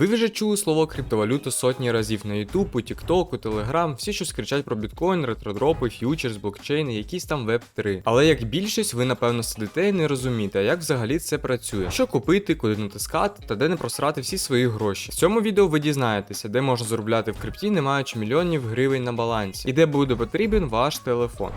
Ви вже чули слово криптовалюта сотні разів на YouTube, у TikTok, у Telegram, всі щось кричать про біткоін, ретродропи, ф'ючерс, блокчейни, якісь там веб 3. Але як більшість, ви напевно сидите і не розумієте, як взагалі це працює, що купити, куди натискати та де не просрати всі свої гроші. В цьому відео ви дізнаєтеся, де можна заробляти в крипті, не маючи мільйонів гривень на балансі, і де буде потрібен ваш телефон.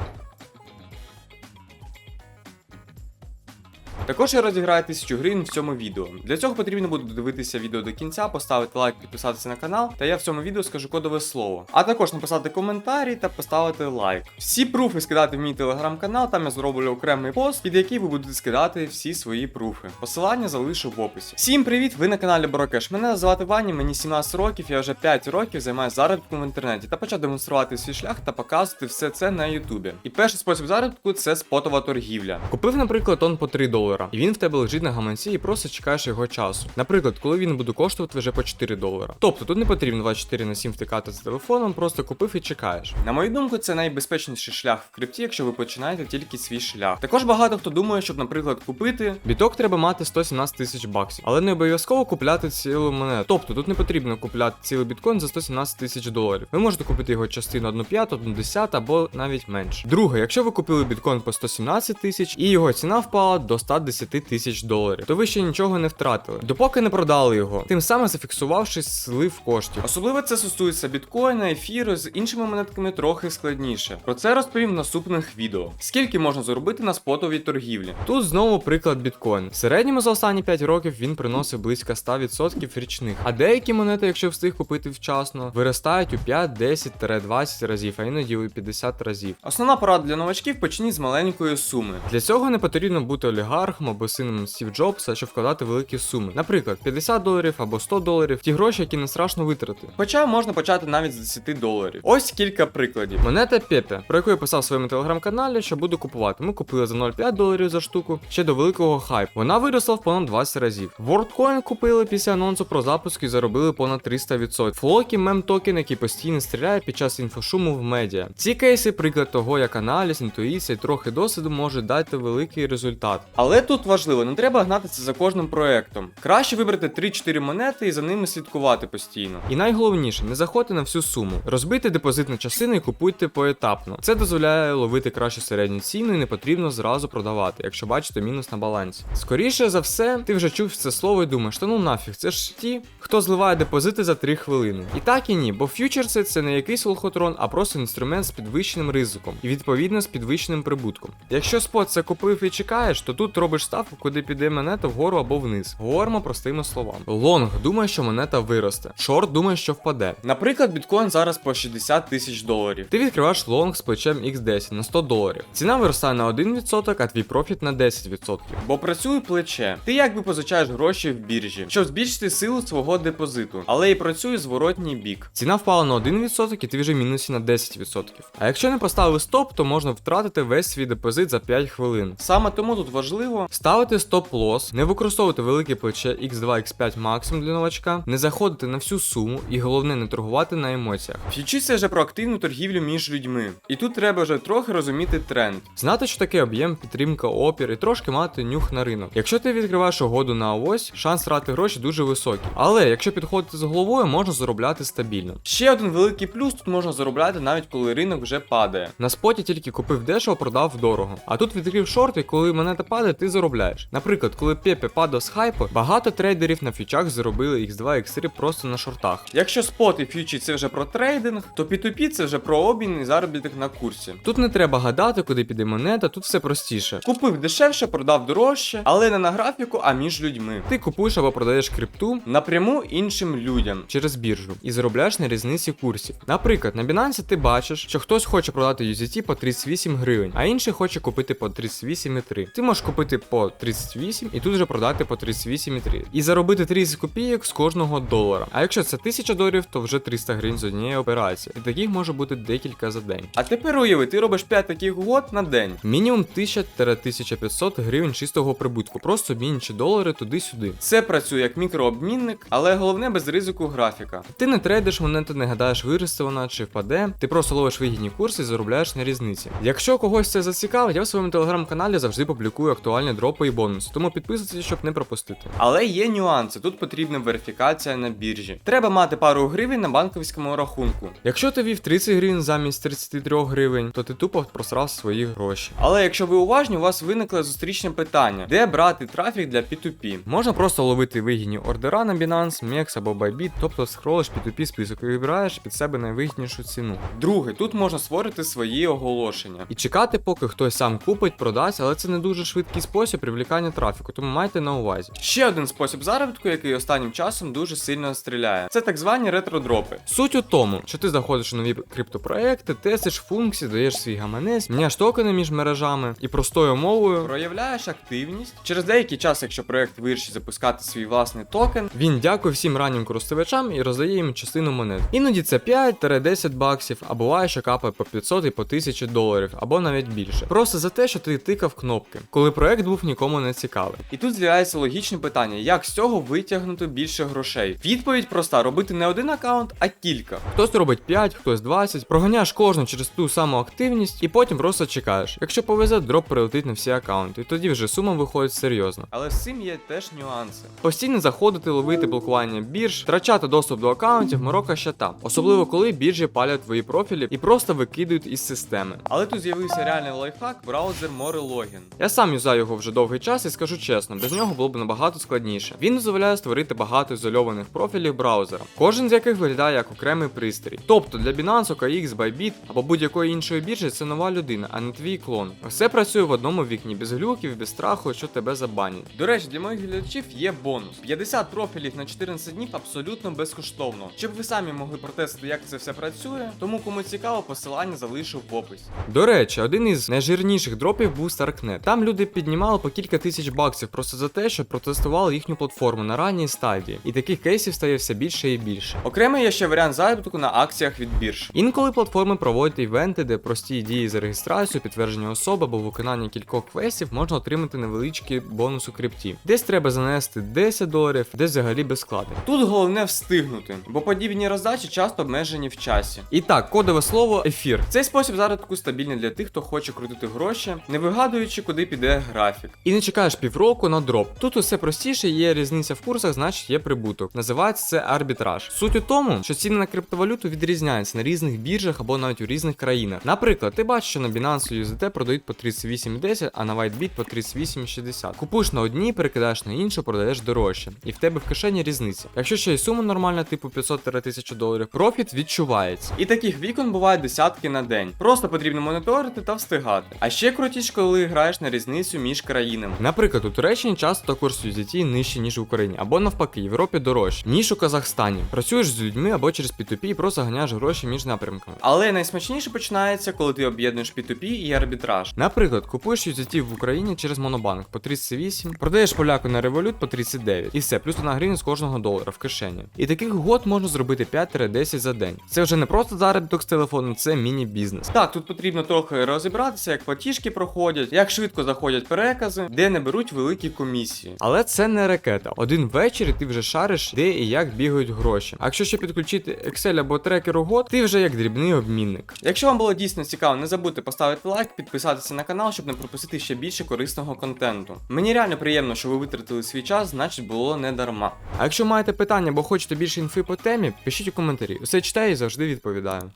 Також я розіграю 1000 гривень в цьому відео. Для цього потрібно буде додивитися відео до кінця, поставити лайк, підписатися на канал, та я в цьому відео скажу кодове слово. А також написати коментарі та поставити лайк. Всі пруфи скидати в мій телеграм-канал, там я зроблю окремий пост, під який ви будете скидати всі свої пруфи. Посилання залишу в описі. Всім привіт! Ви на каналі Борокеш. Мене звати Ваня, мені 17 років, я вже 5 років займаюся заробітком в інтернеті та почав демонструвати свій шлях та показувати все це на Ютубі. І перший спосіб заробітку це спотова торгівля. Купив, наприклад, тон по 3 долара, і він в тебе лежить на гаманці і просто чекаєш його часу. Наприклад, коли він буде коштувати вже по 4 долара. Тобто тут не потрібно 24 на 7 втикати з телефоном, просто купив і чекаєш. На мою думку, це найбезпечніший шлях в крипті, якщо ви починаєте тільки свій шлях. Також багато хто думає, щоб, наприклад, купити біток треба мати 117 тисяч баксів, але не обов'язково купляти цілу монету. Тобто тут не потрібно купляти цілий біткоін за 117 тисяч доларів. Ви можете купити його частину 1 п'яту, 1 десяту або навіть менше. Друге, якщо ви купили біткоін по 117 тисяч і його ціна впала до 110 тисяч доларів, то ви ще нічого не втратили, допоки не продали його, тим самим зафіксувавши слив коштів. Особливо це стосується біткоїна, ефіру з іншими монетками трохи складніше. Про це розповім в наступних відео. Скільки можна заробити на спотовій торгівлі? Тут знову приклад біткоін. В середньому за останні 5 років він приносив близько 100% річних. А деякі монети, якщо встиг купити вчасно, виростають у 5, 10 20 разів, а іноді у 50 разів. Основна порада для новачків почніть з маленької суми. Для цього не потрібно бути олігархом або сином Стів Джобса, щоб вкладати великі суми. Наприклад, 50 доларів або 100 доларів, ті гроші, які не страшно витратити. Хоча можна почати навіть з 10 доларів. Ось кілька прикладів. Монета Пепе, про яку я писав в своєму телеграм-каналі, що буду купувати. Ми купили за 0,5 доларів за штуку, ще до великого хайпу. Вона виросла в понад 20 разів. WorldCoin купили після анонсу про запуск і заробили понад 300%. Флокі мем токен, який постійно стріляє під час інфошуму в медіа. Ці кейси приклад того, як аналіз, інтуїція і трохи досвіду можуть дати великий результат. Але тут важливо, не треба гнатися за кожним проектом. Краще вибрати 3-4 монети і за ними слідкувати постійно. І найголовніше, не заходьте на всю суму. Розбийте депозит на частини і купуйте поетапно. Це дозволяє ловити краще середню ціну і не потрібно зразу продавати, якщо бачите мінус на балансі. Скоріше за все, ти вже чув це слово і думаєш, та ну нафіг, це ж ті, хто зливає депозити за 3 хвилини. І так і ні, бо фьючерси це не якийсь лохотрон, а просто інструмент з підвищеним ризиком і відповідно з підвищеним прибутком. Якщо спот це купив і чекаєш, то тут робиш ставку, куди піде монета вгору або вниз. Говоримо простими словами. Лонг думає, що монета виросте. Шорт думає, що впаде. Наприклад, біткоін зараз по 60 тисяч доларів. Ти відкриваєш лонг з плечем X10 на 100 доларів. Ціна виростає на 1%, а твій профіт на 10%. Бо працює плече. Ти якби позичаєш гроші в біржі, щоб збільшити силу свого депозиту, але і працює зворотній бік. Ціна впала на 1% і ти вже мінусі на 10%. А якщо не поставили стоп, то можна втратити весь свій депозит за 5 хвилин. Саме тому тут важливо ставити стоп-лосс, не використовувати велике плече X2, X5 максимум для новачка, не заходити на всю суму і головне не торгувати на емоціях. Вчиться вже про активну торгівлю між людьми. І тут треба вже трохи розуміти тренд. Знати, що таке об'єм, підтримка, опір і трошки мати нюх на ринок. Якщо ти відкриваєш угоду на ось, шанс втрати гроші дуже високий. Але якщо підходити з головою, можна заробляти стабільно. Ще один великий плюс тут можна заробляти навіть коли ринок вже падає. На споті тільки купив дешево, продав дорого. А тут відкрив шорт, і коли монета падає, ти заробляєш. Наприклад, коли Пепе падав з хайпу, багато трейдерів на фьючах заробили X2, X3 просто на шортах. Якщо спот і фьючі це вже про трейдинг, то P2P це вже про обмін і заробіток на курсі. Тут не треба гадати, куди піде монета, тут все простіше. Купив дешевше, продав дорожче, але не на графіку, а між людьми. Ти купуєш або продаєш крипту напряму іншим людям через біржу і заробляєш на різниці курсів. Наприклад, на Binance ти бачиш, що хтось хоче продати USDT по 38 гривень, а інший хоче купити по 38,3. Ти можеш купити по 38 і тут же продати по 38,3. І заробити 30 копійок з кожного долара. А якщо це 1000 доларів, то вже 300 гривень з однієї операції. І таких може бути декілька за день. А тепер уяви, ти робиш 5 таких угод на день. Мінімум 1000-1500 гривень чистого прибутку. Просто обмінюючи долари туди-сюди. Це працює як мікрообмінник, але головне без ризику графіка. Ти не трейдиш монету, не гадаєш, виросте вона чи впаде. Ти просто ловиш вигідні курси і заробляєш на різниці. Якщо когось це зацікавить, я в своєму телеграм-каналі завжди публікую актуальні актуальні дропи і бонуси, тому підписуйтесь, щоб не пропустити. Але є нюанси. Тут потрібна верифікація на біржі. Треба мати пару гривень на банківському рахунку. Якщо ти вів 30 гривень замість 33 гривень, то ти тупо просрав свої гроші. Але якщо ви уважні, у вас виникло зустрічне питання: де брати трафік для P2P? Можна просто ловити вигідні ордера на Binance, MEX або Bybit, тобто скролиш P2P список і вибираєш під себе найвигіднішу ціну. Друге, тут можна створити свої оголошення. І чекати, поки хтось сам купить, продасть, але це не дуже швидкий спосіб привлікання трафіку, тому майте на увазі. Ще один спосіб заробітку, який останнім часом дуже сильно стріляє. Це так звані ретродропи. Суть у тому, що ти заходиш у нові криптопроекти, тестиш функції, даєш свій гаманець, міняєш токени між мережами і простою мовою. Проявляєш активність. Через деякий час, якщо проект вирішить запускати свій власний токен, Він дякує всім раннім користувачам і роздає їм частину монет. Іноді це 5-10 баксів, а буває, що капає по 500 і по 1000 доларів, або навіть більше. Просто за те, що ти тикав кнопки, коли проект був нікому не цікавий. І тут з'являється логічне питання: як з цього витягнути більше грошей? Відповідь проста: робити не один аккаунт, а кілька. Хтось робить 5, хтось 20, проганяєш кожну через ту саму активність і потім просто чекаєш. Якщо повезе, дроп прилетить на всі аккаунти, і тоді вже сума виходить серйозно. Але з цим є теж нюанси. Постійно заходити, ловити блокування бірж, втрачати доступ до аккаунтів, морока ще та. Особливо коли біржі палять твої профілі і просто викидують із системи. Але тут з'явився реальний лайфхак браузер Login. Я сам юзаю його вже довгий час і скажу чесно, без нього було б набагато складніше. Він дозволяє створити багато ізольованих профілів браузера, кожен з яких виглядає як окремий пристрій. Тобто для Binance, OKX, Bybit або будь-якої іншої біржі це нова людина, а не твій клон. Все працює в одному вікні, без глюків, без страху, що тебе забанять. До речі, для моїх глядачів є бонус: 50 профілів на 14 днів абсолютно безкоштовно. Щоб ви самі могли протестити, як це все працює. Тому кому цікаво, посилання залишу в описі. До речі, один із найжирніших дропів був Starknet. Там люди піднімали по кілька тисяч баксів просто за те, що протестували їхню платформу на ранній стадії. І таких кейсів стає все більше і більше. Окремий є ще варіант заробітку на акціях від бірж. Інколи платформи проводять івенти, де прості дії за реєстрацію, підтвердження особи або виконання кількох квестів можна отримати невеличкий бонус у крипті. Десь треба занести 10 доларів, десь взагалі без складень. Тут головне встигнути, бо подібні роздачі часто обмежені в часі. І так, кодове слово ефір. Цей спосіб заробітку стабільний для тих, хто хоче крутити гроші, не вигадуючи, куди піде графік. І не чекаєш півроку на дроп. Тут усе простіше, є різниця в курсах, значить є прибуток. Називається це арбітраж. Суть у тому, що ціни на криптовалюту відрізняються на різних біржах або навіть у різних країнах. Наприклад, ти бачиш, що на Binance USDT продають по 38,10, а на WhiteBit по 38,60. Купуєш на одній, перекидаєш на іншу, продаєш дорожче. І в тебе в кишені різниця. Якщо ще й сума нормальна, типу 500-1000 доларів, профіт відчувається. І таких вікон буває десятки на день. Просто потрібно моніторити та встигати. А ще крутіше, коли граєш на різницю між країнами. Наприклад, у Туреччині часто курс USDT нижчий, ніж в Україні, або навпаки, в Європі дорожче, ніж у Казахстані. Працюєш з людьми або через P2P і просто ганяєш гроші між напрямками. Але найсмачніше починається, коли ти об'єднуєш P2P і арбітраж. Наприклад, купуєш USDT в Україні через Монобанк по 38, продаєш поляку на Revolut по 39, і все, плюс на гривень з кожного долара в кишені. І таких год можна зробити 5-10 за день. Це вже не просто заробіток з телефону, це міні-бізнес. Так, тут потрібно трохи розібратися, як платіжки проходять, як швидко заходять перекази, де не беруть великі комісії. Але це не ракета. Один вечір ти вже шариш, де і як бігають гроші. А якщо ще підключити Excel або трекер угод, ти вже як дрібний обмінник. Якщо вам було дійсно цікаво, не забудьте поставити лайк, підписатися на канал, щоб не пропустити ще більше корисного контенту. Мені реально приємно, що ви витратили свій час, значить було не дарма. А якщо маєте питання або хочете більше інфи по темі, пишіть у коментарі. Усе читаю і завжди відповідаю.